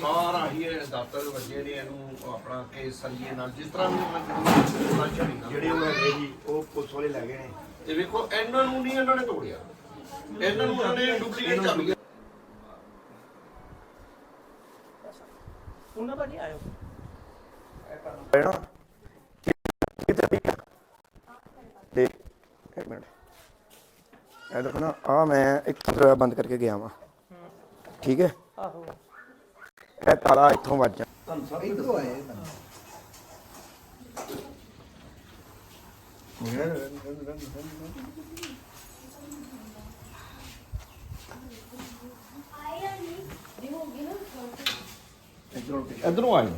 ਸਾਰਾ ਹੀ ਇਹ ਦਾਤਰ ਵੱਜੇ ਨੇ ਇਹਨੂੰ ਆਪਣਾ ਕੇਸ ਸਰੀਏ ਨਾਲ ਜਿਸ ਤਰ੍ਹਾਂ ਵੀ ਉਹਨਾਂ ਨੇ ਜਿਹੜੇ ਉਹ ਹੈਗੇ ਜੀ ਉਹ ਪੁਲਿਸ ਵਾਲੇ ਲੈ ਗਏ ਨੇ। ਤੇ ਵੇਖੋ ਇਹਨਾਂ ਨੂੰ ਨਹੀਂ ਇਹਨਾਂ ਨੇ ਤੋੜਿਆ। ਇਹਨਾਂ ਨੂੰ ਉਹਨਾਂ ਨੇ ਡੁਪਲੀਕੇਟ ਚਾਬੀਆਂ ਉਹਨਾਂ ਦਾ ਨਹੀਂ ਆਇਓ ਹੈ ਨਾ ਕਿਤੇ ਵੀ ਦੇਖ ਇੱਕ ਮਿੰਟ। ਇਹ ਦੇਖੋ ਨਾ ਆ ਮੈਂ ਇੱਕ ਦਰਵਾਜ਼ਾ ਬੰਦ ਕਰਕੇ ਗਿਆ ਵਾਂ। ਠੀਕ ਹੈ? ਆਹੋ। ਇਹ ਤਾਲਾ ਇੱਥੋਂ ਵੱਜਾ ਇਧਰੋਂ ਆਏ। ਇਧਰੋਂ ਆਏ।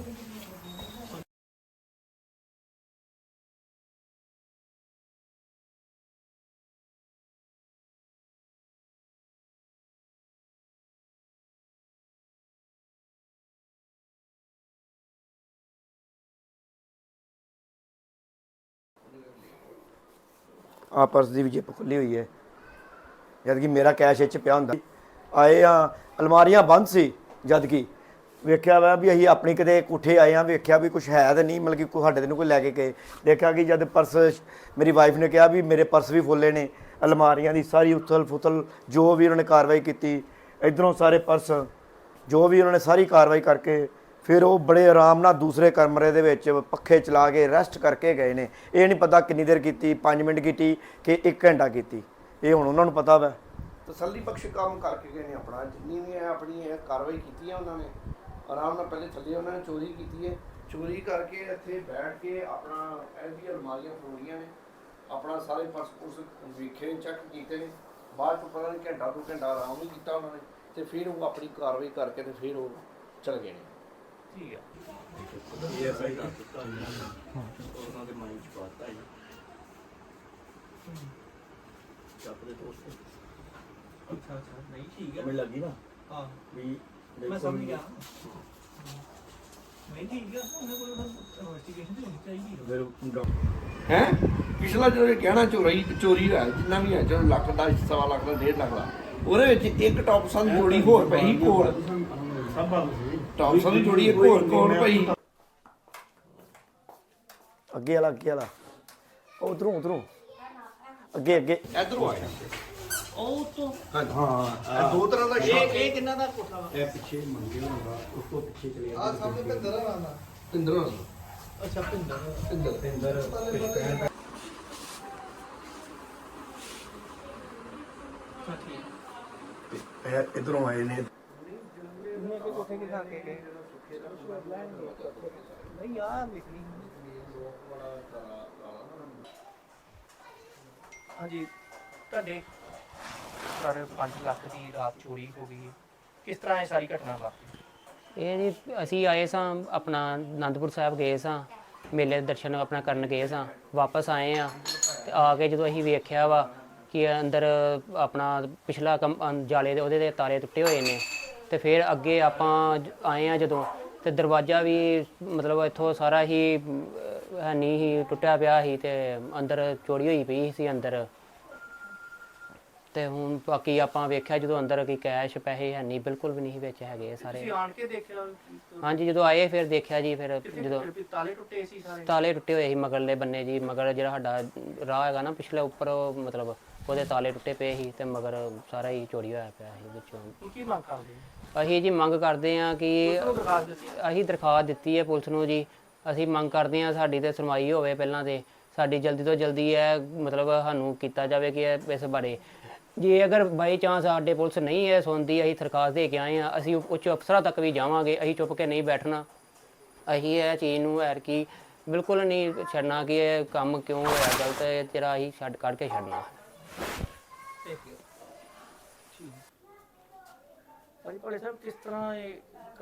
ਆ ਪਰਸ ਦੀ ਵੀ ਜਿੱਪ ਖੁੱਲੀ ਹੋਈ ਹੈ। ਜਦ ਕਿ ਮੇਰਾ ਕੈਸ਼ ਇੱਚ ਪਿਆ ਹੁੰਦਾ। ਆਏ ਆ, ਅਲਮਾਰੀਆਂ ਬੰਦ ਸੀ, ਜਦ ਕਿ ਵੇਖਿਆ ਵਾ ਵੀ ਅਸੀਂ ਆਪਣੀ ਕਿਤੇ ਕੋਠੇ ਆਏ ਆ, ਵੇਖਿਆ ਵੀ ਕੁਝ ਹੈ ਤਾਂ ਨਹੀਂ, ਮਤਲਬ ਕਿ ਕੋਈ ਸਾਡੇ ਤੇ ਨੂੰ ਕੋਈ ਲੈ ਕੇ ਗਏ। ਦੇਖਿਆ ਕਿ ਜਦ ਪਰਸ ਮੇਰੀ ਵਾਈਫ ਨੇ ਕਿਹਾ ਵੀ ਮੇਰੇ ਪਰਸ ਵੀ ਫੁੱਲੇ ਨੇ, ਅਲਮਾਰੀਆਂ ਦੀ ਸਾਰੀ ਉਥਲ ਫੁਥਲ ਜੋ ਵੀ ਉਹਨਾਂ ਨੇ ਕਾਰਵਾਈ ਕੀਤੀ, ਇਧਰੋਂ ਸਾਰੇ ਪਰਸ ਜੋ ਵੀ ਉਹਨਾਂ ਨੇ ਸਾਰੀ ਕਾਰਵਾਈ ਕਰਕੇ ਫਿਰ ਉਹ ਬੜੇ ਆਰਾਮ ਨਾਲ ਦੂਸਰੇ ਕਮਰੇ ਦੇ ਵਿੱਚ ਪੱਖੇ ਚਲਾ ਕੇ ਰੈਸਟ ਕਰਕੇ ਗਏ ਨੇ। ਇਹ ਨਹੀਂ ਪਤਾ ਕਿੰਨੀ ਦੇਰ ਕੀਤੀ 5 ਮਿੰਟ ਕੀਤੀ ਕਿ 1 ਘੰਟਾ ਕੀਤੀ। ਇਹ ਹੁਣ ਉਹਨਾਂ ਨੂੰ ਪਤਾ ਵਾ। ਤਸੱਲੀ ਬਖਸ਼ ਕੰਮ ਕਰਕੇ ਗਏ ਨੇ ਆਪਣਾ। ਜਿੰਨੀ ਵੀ ਹੈ ਆਪਣੀ ਇਹ ਕਾਰਵਾਈ ਕੀਤੀ ਹੈ ਉਹਨਾਂ ਨੇ, ਆਰਾਮ ਨਾਲ ਪਹਿਲੇ ਥੱਲੇ ਉਹਨਾਂ ਨੇ ਚੋਰੀ ਕੀਤੀ ਹੈ। ਚੋਰੀ ਕਰਕੇ ਇੱਥੇ ਬੈਠ ਕੇ ਆਪਣਾ ਇਹਦੀ ਅਲਮਾਰੀਆਂ ਫਰੋੜੀਆਂ ਨੇ। ਆਪਣਾ ਸਾਰੇ ਪਰਸ ਪੁਰਸ ਵੇਖੇ ਚੈੱਕ ਕੀਤੇ ਨੇ। ਬਾਅਦ ਤੋਂ ਪਤਾ ਨਹੀਂ ਘੰਟਾ ਦੋ ਘੰਟਾ ਆਰਾਮ ਨਹੀਂ ਕੀਤਾ ਉਹਨਾਂ ਨੇ ਤੇ ਫਿਰ ਉਹ ਆਪਣੀ ਕਾਰਵਾਈ ਕਰਕੇ ਤੇ ਫਿਰ ਉਹ ਚਲ ਗਏ ਨੇ। ਠੀਕ ਹੈ ਅੱਛਾ ਅੱਛਾ। ਨਹੀਂ ਠੀਕ ਹੈ ਮੈਨੂੰ ਲੱਗੀ ਨਾ ਹਾਂ। ਵੀ ਮੈਂ ਸਮਝ ਗਿਆ। ਨਹੀਂ ਠੀਕ ਹੈ ਉਹਨਾਂ ਕੋਲ ਇਨਵੈਸਟੀਗੇਸ਼ਨ ਤੇ ਹੋਣੀ ਚਾਹੀਦੀ ਹੈ ਫਿਰ ਹੈ? ਪਿਛਲਾ ਜੋ ਇਹ ਗਹਿਣਾ ਚੋਰੀ ਚੋਰੀ ਹੋਇਆ ਜਿੰਨਾ ਵੀ ਹੈ ਜੋ ਲੱਖ ਦਾ ਸਵਾ ਲੱਖ ਦਾ ਡੇਢ ਲੱਖ ਦਾ ਉਹਦੇ ਵਿੱਚ ਇੱਕ ਟੌਪਸਨ ਦੀ ਜੋੜੀ ਹੋਰ ਪਈ ਕੋਲ। ਸਭ ਸੀ। ਟੌਪਸਨ ਦੀ ਜੋੜੀ ਇੱਕ ਹੋਰ ਕੋਲ ਪਈ ਅੱਗੇ ਵਾਲਾ ਅੱਗੇ ਵਾਲਾ। ਉਧਰੋਂ ਉਧਰੋਂ। ਅੱਗੇ ਅੱਗੇ। ਇਧਰੋਂ ਆਇਆ ਉਹ ਤੋਂ ਹਾਂ ਇਹ ਦੋ ਤਰ੍ਹਾਂ ਦਾ ਇਹ ਸ਼ੌਕ ਇਹ ਕਿੰਨਾ ਦਾ ਕੋਠਾ ਵਾ? ਇਹ ਪਿੱਛੇ ਮੰਗੇ ਹੋਣਾ ਉਸ ਤੋਂ ਪਿੱਛੇ ਚਲੇ ਆ ਸਾਹਮਣੇ ਭਿੰਦਰ ਆਣਾ ਪਿੰਦਰਾਂ ਅੱਛਾ ਇਧਰੋਂ ਆਏ ਨੇ। ਉਹਨੇ ਕੋਈ ਕੇ ਗਏ? ਨਹੀਂ ਯਾਰ ਲਿਖਣੀ ਹਾਂਜੀ, ਤੁਹਾਡੇ ਸਰ 5 ਲੱਖ ਦੀ ਰਾਤ ਚੋਰੀ ਹੋ ਗਈ ਕਿਸ ਤਰ੍ਹਾਂ ਇਹ ਸਾਰੀ ਘਟਨਾ ਵਾਪਰੀ? ਇਹ ਜੀ ਅਸੀਂ ਆਏ ਸਾਂ, ਆਪਣਾ ਆਨੰਦਪੁਰ ਸਾਹਿਬ ਗਏ ਸਾਂ, ਮੇਲੇ ਦੇ ਦਰਸ਼ਨ ਆਪਣਾ ਕਰਨ ਗਏ ਸਾਂ, ਵਾਪਸ ਆਏ ਆ ਤੇ ਆ ਕੇ ਜਦੋਂ ਅਸੀਂ ਵੇਖਿਆ ਵਾ ਕਿ ਅੰਦਰ ਆਪਣਾ ਪਿਛਲਾ ਕਮ- ਅੰ- ਜਾਲੇ ਦੇ ਉਹਦੇ ਦੇ ਤਾਲੇ ਟੁੱਟੇ ਹੋਏ ਨੇ। ਤੇ ਫਿਰ ਅੱਗੇ ਆਪਾਂ ਜ- ਆਏ ਆ ਜਦੋਂ ਤੇ ਦਰਵਾਜ਼ਾ ਵੀ ਮਤਲਬ ਇੱਥੋਂ ਸਾਰਾ ਹੀ ਅਮ, ਹੈ ਨਹੀਂ ਹੀ ਟੁੱਟਿਆ ਪਿਆ ਸੀ ਤੇ ਅੰਦਰ ਚੋਰੀ ਹੋਈ ਪਈ ਸੀ ਅੰਦਰ। ਤੇ ਹੁਣ ਬਾਕੀ ਆਪਾਂ ਵੇਖਿਆ ਜਦੋਂ ਅੰਦਰ ਕੀ ਕੈਸ਼ ਪੈਸੇ ਹੈ ਨਹੀਂ ਬਿਲਕੁਲ ਵੀ ਨਹੀਂ ਵਿੱਚ ਹੈਗੇ ਸਾਰੇ। ਤੁਸੀਂ ਆਣ ਕੇ ਦੇਖਿਆ ਹਾਂਜੀ ਜਦੋਂ ਆਏ ਫਿਰ ਦੇਖਿਆ ਜੀ ਫਿਰ ਜਦੋਂ ਤਾਲੇ ਟੁੱਟੇ ਸੀ ਸਾਰੇ? ਤਾਲੇ ਟੁੱਟੇ ਹੋਏ ਸੀ ਮਗਰਲੇ ਬੰਨੇ ਜੀ ਮਗਰ ਜਿਹੜਾ ਸਾਡਾ ਰਾਹ ਹੈਗਾ ਨਾ ਪਿਛਲੇ ਉੱਪਰ ਉਹ ਮਤਲਬ ਉਹਦੇ ਤਾਲੇ ਟੁੱਟੇ ਪਏ ਸੀ ਤੇ ਮਗਰ ਸਾਰਾ ਹੀ ਚੋਰੀ ਹੋਇਆ ਪਿਆ ਸੀ ਵਿੱਚੋਂ। ਹੁਣ ਕੀ ਮੰਗ ਕਰਦੇ ਹੋ? ਅਸੀਂ ਜੀ ਮੰਗ ਕਰਦੇ ਹਾਂ ਕਿ ਚਲੋ ਦਰਖਾਸਤ ਦਿੱਤੀ ਅਸੀਂ ਦਰਖਾਸਤ ਦਿੱਤੀ ਹੈ ਪੁਲਿਸ ਨੂੰ ਜੀ। ਅਸੀਂ ਮੰਗ ਕਰਦੇ ਹਾਂ ਸਾਡੀ ਤੇ ਸੁਣਵਾਈ ਹੋਵੇ ਪਹਿਲਾਂ ਤੇ। ਸਾਡੀ ਜਲਦੀ ਤੋਂ ਜਲਦੀ ਇਹ ਮਤਲਬ ਸਾਨੂੰ ਕੀਤਾ ਜਾਵੇ ਕਿ ਇਹ ਇਸ ਬਾਰੇ। ਜੇ ਅਗਰ ਬਾਈ ਚਾਂਸ ਸਾਡੇ ਪੁਲਿਸ ਨਹੀਂ ਹੈ ਸੁਣਦੀ ਅਸੀਂ ਦਰਖਾਸਤ ਦੇ ਕੇ ਆਏ ਆ ਅਸੀਂ ਉੱਚ ਅਫਸਰਾਂ ਤੱਕ ਵੀ ਜਾਵਾਂਗੇ ਅਸੀਂ ਚੁੱਪ ਕੇ ਨਹੀਂ ਬੈਠਣਾ। ਅਸੀਂ ਇਹ ਚੀਜ਼ ਨੂੰ ਐਰ ਕੀ ਬਿਲਕੁਲ ਨਹੀਂ ਛੱਡਣਾ ਕਿ ਇਹ ਕੰਮ ਕਿਉਂ ਹੋਇਆ ਗਲਤ ਹੈ ਤੇਰਾ ਅਸੀਂ ਛੱਡ ਕੱਢ ਕੇ ਛੱਡਣਾ ਠੀਕ ਹੈ ਠੀਕ ਭਾਜੀ ਭੋਲੇ ਸਾਹਿਬ, ਕਿਸ ਤਰ੍ਹਾਂ ਇਹ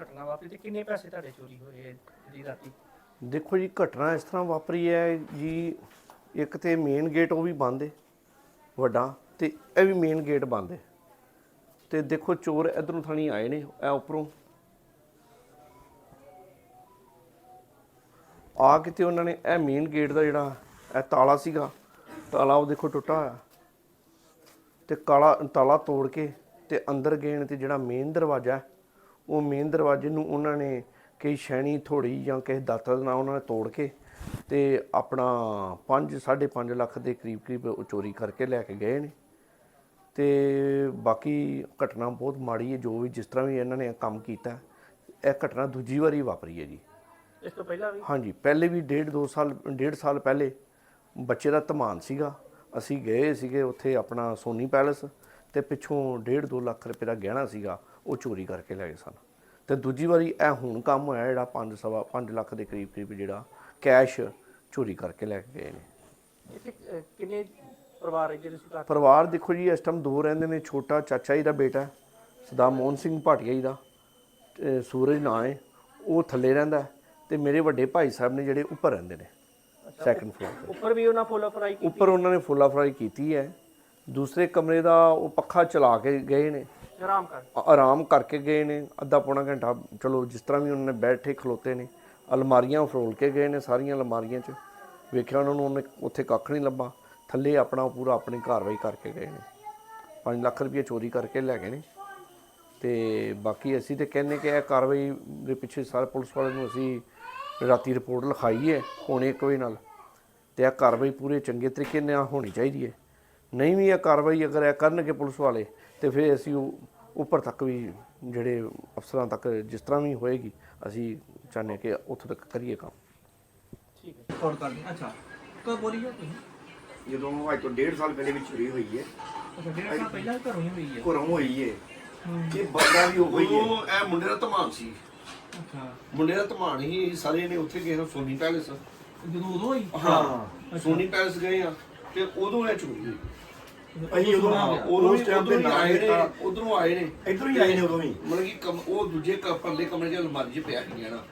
ਘਟਨਾ ਵਾਪਰੀ ਤੇ ਕਿੰਨੇ ਪੈਸੇ ਤੁਹਾਡੇ ਚੋਰੀ ਹੋਏ ਜੀ ਰਾਤੀ? ਦੇਖੋ ਜੀ, ਘਟਨਾ ਇਸ ਤਰ੍ਹਾਂ ਵਾਪਰੀ ਹੈ ਜੀ, ਇੱਕ ਤੇ ਮੇਨ ਗੇਟ ਉਹ ਵੀ ਬੰਦ ਹੈ ਵੱਡਾ, ਤੇ ਇਹ ਵੀ ਮੇਨ ਗੇਟ ਬੰਦ ਹੈ ਤੇ ਦੇਖੋ, ਚੋਰ ਇਧਰੋਂ ਥਾਣੀ ਆਏ ਨੇ, ਇਹ ਉੱਪਰੋਂ। ਆ ਕੇ ਤੇ ਉਹਨਾਂ ਨੇ ਇਹ ਮੇਨ ਗੇਟ ਦਾ ਜਿਹੜਾ ਇਹ ਤਾਲਾ ਸੀਗਾ, ਤਾਲਾ ਉਹ ਦੇਖੋ ਟੁੱਟਾ ਹੋਇਆ। ਤੇ ਕਾਲਾ ਤਾਲਾ ਤੋੜ ਕੇ ਤੇ ਅੰਦਰ ਗਏ ਨੇ ਤੇ ਜਿਹੜਾ ਮੇਨ ਦਰਵਾਜ਼ਾ ਉਹ ਮੇਨ ਦਰਵਾਜ਼ੇ ਨੂੰ ਉਹਨਾਂ ਨੇ ਕਈ ਸ਼ੈਣੀ ਥੋੜੀ ਜਾਂ ਕਿਸੇ ਦਾਤਰ ਦੇ ਨਾਲ ਉਹਨਾਂ ਨੇ ਤੋੜ ਕੇ ਤੇ ਆਪਣਾ 5 5.5 ਲੱਖ ਦੇ ਕਰੀਬ ਕਰੀਬ ਉਹ ਚੋਰੀ ਕਰਕੇ ਲੈ ਕੇ ਗਏ ਨੇ। ਤੇ ਬਾਕੀ ਘਟਨਾ ਬਹੁਤ ਮਾੜੀ ਹੈ ਜੋ ਵੀ ਜਿਸ ਤਰ੍ਹਾਂ ਵੀ ਇਹਨਾਂ ਨੇ ਕੰਮ ਕੀਤਾ ਇਹ ਘਟਨਾ ਦੂਜੀ ਵਾਰੀ ਵਾਪਰੀ ਹੈ ਜੀ ਇਸ ਤੋਂ ਪਹਿਲਾਂ ਵੀ? ਹਾਂਜੀ ਪਹਿਲੇ ਵੀ ਡੇਢ ਦੋ ਸਾਲ ਡੇਢ ਸਾਲ ਪਹਿਲੇ ਬੱਚੇ ਦਾ ਧਮਾਨ ਸੀਗਾ। ਅਸੀਂ ਗਏ ਸੀਗੇ ਉੱਥੇ ਆਪਣਾ ਸੋਨੀ ਪੈਲਸ ਤੇ ਪਿੱਛੋਂ ਡੇਢ ਦੋ ਲੱਖ ਰੁਪਏ ਦਾ ਗਹਿਣਾ ਸੀਗਾ ਉਹ ਚੋਰੀ ਕਰਕੇ ਲੈ ਗਏ ਸਨ। ਤੇ ਦੂਜੀ ਵਾਰੀ ਇਹ ਹੁਣ ਕੰਮ ਹੋਇਆ ਜਿਹੜਾ 5 ਸਵਾ 5 ਲੱਖ ਦੇ ਕਰੀਬ ਕਰੀਬ ਜਿਹੜਾ ਕੈਸ਼ ਚੋਰੀ ਕਰਕੇ ਲੈ ਕੇ ਗਏ ਨੇ। ਕਿੰਨੇ ਪਰਿਵਾਰ ਹੈ ਜਿਹੜੇ ਤੁਸੀਂ ਘਰ ਪਰਿਵਾਰ ਦੇਖੋ ਜੀ ਇਸ ਟਾਈਮ ਦੋ ਰਹਿੰਦੇ ਨੇ ਛੋਟਾ ਚਾਚਾ ਜੀ ਦਾ ਬੇਟਾ ਸਦਾ ਮੋਹਨ ਸਿੰਘ ਭਾਟੀਆ ਜੀ ਦਾ ਸੂਰਜ ਨਾਂ ਹੈ ਉਹ ਥੱਲੇ ਰਹਿੰਦਾ ਤੇ ਮੇਰੇ ਵੱਡੇ ਭਾਈ ਸਾਹਿਬ ਨੇ ਜਿਹੜੇ ਉੱਪਰ ਰਹਿੰਦੇ ਨੇ ਸੈਕੰਡ ਫਲੋਰ ਉੱਪਰ ਵੀ ਉਹਨਾਂ ਫੁੱਲ ਫਰਾਈ ਕੀਤੀ ਉੱਪਰ ਉਹਨਾਂ ਨੇ ਫੁੱਲਾ ਫਰਾਈ ਕੀਤੀ ਹੈ। ਦੂਸਰੇ ਕਮਰੇ ਦਾ ਉਹ ਪੱਖਾ ਚਲਾ ਕੇ ਗਏ ਨੇ। ਆਰਾਮ ਕਰ। ਆਰਾਮ ਕਰਕੇ ਗਏ ਨੇ। ਅੱਧਾ ਪੌਣਾ ਘੰਟਾ ਚਲੋ ਜਿਸ ਤਰ੍ਹਾਂ ਵੀ ਉਹਨਾਂ ਨੇ ਬੈਠੇ ਖਲੋਤੇ ਨੇ। ਅਲਮਾਰੀਆਂ ਫਰੋਲ ਕੇ ਗਏ ਨੇ ਸਾਰੀਆਂ ਅਲਮਾਰੀਆਂ 'ਚ। ਵੇਖਿਆ ਉਹਨਾਂ ਨੂੰ ਉਹਨੇ ਉੱਥੇ ਕੱਖ ਨਹੀਂ ਲੱਭਾ। ਥੱਲੇ ਆਪਣਾ ਪੂਰਾ ਆਪਣੀ ਕਾਰਵਾਈ ਕਰਕੇ ਗਏ ਨੇ। 5 ਲੱਖ ਰੁਪਏ ਚੋਰੀ ਕਰਕੇ ਲੈ ਗਏ ਨੇ। ਤੇ ਬਾਕੀ ਅਸੀਂ ਤੇ ਕਹਿੰਨੇ ਕਿ ਇਹ ਕਾਰਵਾਈ ਦੇ ਪਿੱਛੇ ਸਾਰੇ ਪੁਲਿਸ ਵਾਲਿਆਂ ਨੂੰ ਅਸੀਂ ਰਾਤੀ ਰਿਪੋਰਟ ਲਿਖਾਈ ਹੈ ਇੱਕ ਵਜੇ ਨਾਲ। ਤੇ ਇਹ ਕਾਰਵਾਈ ਪੂਰੇ ਚੰਗੇ ਤਰੀਕੇ ਨਾਲ ਹੋਣੀ ਚਾਹੀਦੀ ਹੈ ਨਹੀਂ ਵੀ ਇਹ ਕਾਰਵਾਈ ਅਗਰ ਇਹ ਕਰਨਗੇ ਪੁਲਿਸ ਵਾਲੇ ਤੇ ਫਿਰ ਅਸੀਂ ਉਹ ਉੱਪਰ ਤੱਕ ਵੀ ਜਿਹੜੇ ਅਫਸਰਾਂ ਤੱਕ ਜਿਸ ਤਰ੍ਹਾਂ ਵੀ ਹੋਏਗੀ ਅਸੀਂ ਚਾਹੁੰਦੇ ਕਿ ਉੱਥੋਂ ਤੱਕ ਕਰੀਏ ਕੰਮ। ਠੀਕ ਹੈ। ਰਿਕਾਰਡ ਕਰ ਲਿਆ ਅੱਛਾ ਕਦੋਂ ਬੋਲੀ ਜਾ ਤੁਸੀਂ? ਜਦੋਂ ਅੱਜ ਤੋਂ 1.5 ਸਾਲ ਪਹਿਲੇ ਵਿੱਚ ਚੋਰੀ ਹੋਈ ਹੈ। ਅੱਛਾ ਡੇਢ ਸਾਲ ਪਹਿਲਾਂ ਘਰੋਂ ਹੀ ਹੋਈ ਹੈ। ਘਰੋਂ ਹੋਈ ਹੈ। ਇਹ ਬੰਦਾ ਵੀ ਉਹ ਹੀ ਹੈ। ਉਹ ਇਹ ਮੁੰਡੇ ਦਾ ਧਮਾਨ ਸੀ। ਅੱਛਾ। ਮੁੰਡੇ ਦਾ ਧਮਾਨ ਹੀ ਸਾਰੇ ਨੇ ਉੱਥੇ ਗਏ ਸੋਨੀ ਪੈਲੇਸ। ਜਦੋਂ ਉਦੋਂ ਹੋਈ? ਹਾਂ ਸੋਨੀ ਪੈਲੇਸ ਗਏ ਆ। ਤੇ ਉਦੋਂ ਇਹ ਹੋਈ ਅਸੀਂ ਉਦੋਂ ਉਦੋਂ ਉਸ ਟਾਈਮ ਤੇ ਨਾ ਆਏ ਨੇ। ਉਧਰੋਂ ਆਏ ਨੇ। ਇਧਰੋਂ ਹੀ ਆਏ ਨੇ ਉਦੋਂ ਵੀ ਮਤਲਬ ਕਿ ਕਮ- ਉਹ ਦੂਜੇ ਕ- ਪਰਲੇ ਕਮਰੇ ਦੇ ਅਲਮਾਰੀ 'ਚ ਪਿਆ ਸੀ ਗਹਿਣਾ।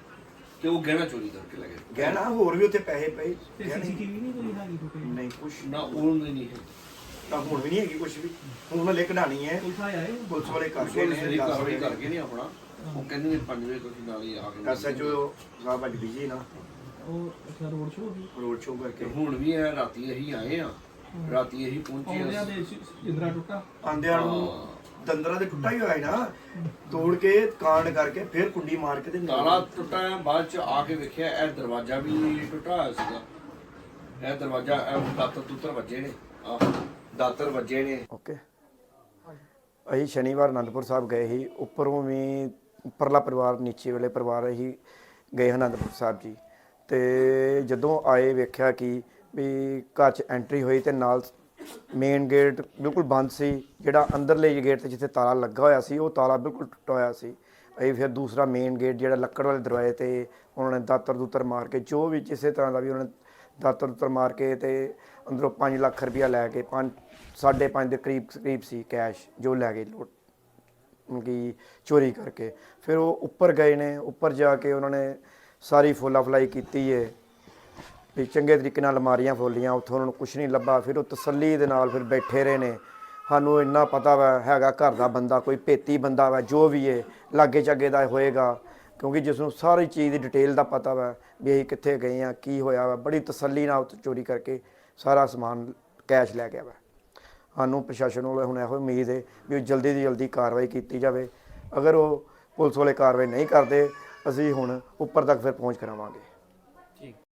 ਤੇ ਉਹ ਗਹਿਣਾ ਚੋਰੀ ਕਰਕੇ ਲੈ ਗਏ। ਗਹਿਣਾ ਹੋਰ ਵੀ ਉੱਥੇ ਪੈਸੇ ਪਏ। ਤੇ ਸੀਸੀਟੀਵੀ ਨਹੀਂ ਕੋਈ ਹੈਗੀ ਕੋਈ ਨਹੀਂ ਕੁਛ ਨਾ ਉਹ ਨਹੀਂ ਹੈ। ਤਾਂ ਹੁਣ ਵੀ ਨਹੀਂ ਹੈਗੀ ਕੁਛ ਵੀ। ਹੁਣ ਉਹਨਾਂ ਲੈ ਕਢਾਣੀ ਹੈ। ਪੁਲਿਸ ਆਇਆ ਹੈ ਪੁਲਿਸ ਵਾਲੇ ਕਰਕੇ ਨੇ ਨੇ ਕਾਰਵਾਈ ਕਰਕੇ ਨਹੀਂ ਆਪਣਾ। ਉਹ ਕਹਿੰਦੇ ਨੇ 5 ਵਜੇ ਤੁਸੀਂ ਨਾਲ ਹੀ ਆ ਕੇ ਐਸਐਚਓ ਸਾਹਿਬ ਅੱਜ ਬਿਜ਼ੀ ਨਾ। ਉਹ ਅੱਛਾ ਰੋਡ ਸ਼ੋਅ ਵੀ ਰੋਡ ਸ਼ੋਅ ਕਰਕੇ। ਹੁਣ ਵੀ ਇਹ ਰਾਤੀ ਅਸੀਂ ਆਏ ਆ। ਰਾਤੀ ਅਸੀਂ ਪਹੁੰਚੇ ਆਉਂਦਿਆਂ ਆ। ਦੇ ਜਿੰਦਰਾ ਟੁੱਟਾ। ਆਂਦਿਆਂ ਨੂੰ ਦੰਦਰਾ ਦੇ ਟੁੱਟਾ ਹੀ ਹੋਇਆ ਸੀ ਨਾ। ਤੋੜ ਕੇ ਕਾਂਡ ਕਰਕੇ ਫਿਰ ਕੁੰਡੀ ਮਾਰ ਕੇ ਤੇ ਨਾਲ- ਤਾਲਾ ਟੁੱਟਾ ਹੈ ਬਾਅਦ ਚ ਆ ਕੇ ਵੇਖਿਆ ਇਹ ਦਰਵਾਜ਼ਾ ਵੀ ਟੁੱਟਾ ਹੋਇਆ ਸੀਗਾ। ਇਹ ਦਰਵਾਜ਼ਾ ਇਹ ਦਾਤਰ ਤੁੱਤਰ ਵੱਜੇ ਨੇ। ਆਹ ਦਾਤਰ ਵੱਜੇ ਨੇ। ਓਕੇ। ਅਸੀਂ ਸ਼ਨੀਵਾਰ ਅਨੰਦਪੁਰ ਸਾਹਿਬ ਗਏ ਸੀ। ਉੱਪਰੋਂ ਵੀ ਉੱਪਰਲਾ ਪਰਿਵਾਰ ਨੀਚੇ ਵਾਲੇ ਪਰਿਵਾਰ ਅਸੀਂ ਗਏ ਅਨੰਦਪੁਰ ਸਾਹਿਬ ਜੀ। ਤੇ ਜਦੋਂ ਆਏ ਵੇਖਿਆ ਕਿ ਵੀ ਘਰ 'ਚ ਐਂਟਰੀ ਹੋਈ ਤੇ ਨਾਲ ਮੇਨ ਗੇਟ ਬਿਲਕੁਲ ਬੰਦ ਸੀ, ਜਿਹੜਾ ਅੰਦਰਲੇ ਗੇਟ ਤੇ ਜਿੱਥੇ ਤਾਲਾ ਲੱਗਾ ਹੋਇਆ ਸੀ, ਉਹ ਤਾਲਾ ਬਿਲਕੁਲ ਟੁੱਟਾ ਹੋਇਆ ਸੀ। ਅਸੀਂ ਫਿਰ ਦੂਸਰਾ ਮੇਨ ਗੇਟ ਜਿਹੜਾ ਲੱਕੜ ਵਾਲੇ ਦਰਵਾਜ਼ੇ ਤੇ ਉਹਨਾਂ ਨੇ ਦਾਤਰ ਦੂਤਰ ਮਾਰ ਕੇ, ਜੋ ਵੀ ਕਿਸੇ ਤਰ੍ਹਾਂ ਦਾ ਵੀ ਉਹਨਾਂ ਨੇ ਦਾਤਰ ਦੂਤਰ ਮਾਰ ਕੇ ਤੇ ਅੰਦਰੋਂ 5 ਲੱਖ ਰੁਪਇਆ ਲੈ ਕੇ 5 5.5 ਦੇ ਕਰੀਬ ਕਰੀਬ ਸੀ ਕੈਸ਼ ਜੋ ਲੈ ਗਏ ਲੁੱਟ ਕਿ ਚੋਰੀ ਕਰਕੇ। ਫਿਰ ਉਹ ਉੱਪਰ ਗਏ ਨੇ, ਉੱਪਰ ਜਾ ਕੇ ਉਹਨਾਂ ਨੇ ਸਾਰੀ ਫੋਲਾ ਫਲਾਈ ਕੀਤੀ ਏ। ਵੀ ਚੰਗੇ ਤਰੀਕੇ ਨਾਲ ਅਲਮਾਰੀਆਂ ਫੋਲੀਆਂ, ਉੱਥੋਂ ਉਹਨਾਂ ਨੂੰ ਕੁਝ ਨਹੀਂ ਲੱਭਾ। ਫਿਰ ਉਹ ਤਸੱਲੀ ਦੇ ਨਾਲ ਫਿਰ ਬੈਠੇ ਰਹੇ ਨੇ। ਸਾਨੂੰ ਇੰਨਾ ਪਤਾ ਵਾ, ਹੈਗਾ ਘਰ ਦਾ ਬੰਦਾ, ਕੋਈ ਭੇਤੀ ਬੰਦਾ ਵਾ, ਜੋ ਵੀ ਏ, ਲਾਗੇ ਚਾਗੇ ਦਾ ਹੋਏਗਾ। ਕਿਉਂਕਿ ਜਿਸ ਨੂੰ ਸਾਰੀ ਚੀਜ਼ ਦੀ ਡਿਟੇਲ ਦਾ ਪਤਾ ਵਾ, ਵੀ ਅਸੀਂ ਕਿੱਥੇ ਗਏ ਆ, ਕੀ ਹੋਇਆ ਵਾ, ਬੜੀ ਤਸੱਲੀ ਨਾਲ ਉੱਥੇ ਚੋਰੀ ਕਰਕੇ ਸਾਰਾ ਸਮਾਨ ਕੈਸ਼ ਲੈ ਗਿਆ ਵਾ। ਸਾਨੂੰ ਪ੍ਰਸ਼ਾਸਨ ਵੱਲੋਂ ਹੁਣ ਇਹੋ ਉਮੀਦ ਹੈ ਵੀ ਉਹ ਜਲਦੀ ਤੋਂ ਜਲਦੀ ਕਾਰਵਾਈ ਕੀਤੀ ਜਾਵੇ। ਅਗਰ ਉਹ ਪੁਲਿਸ ਵਾਲੇ ਕਾਰਵਾਈ ਨਹੀਂ ਕਰਦੇ ਅਸੀਂ ਹੁਣ ਉੱਪਰ ਤੱਕ ਫਿਰ ਪਹੁੰਚ ਕਰਾਵਾਂਗੇ।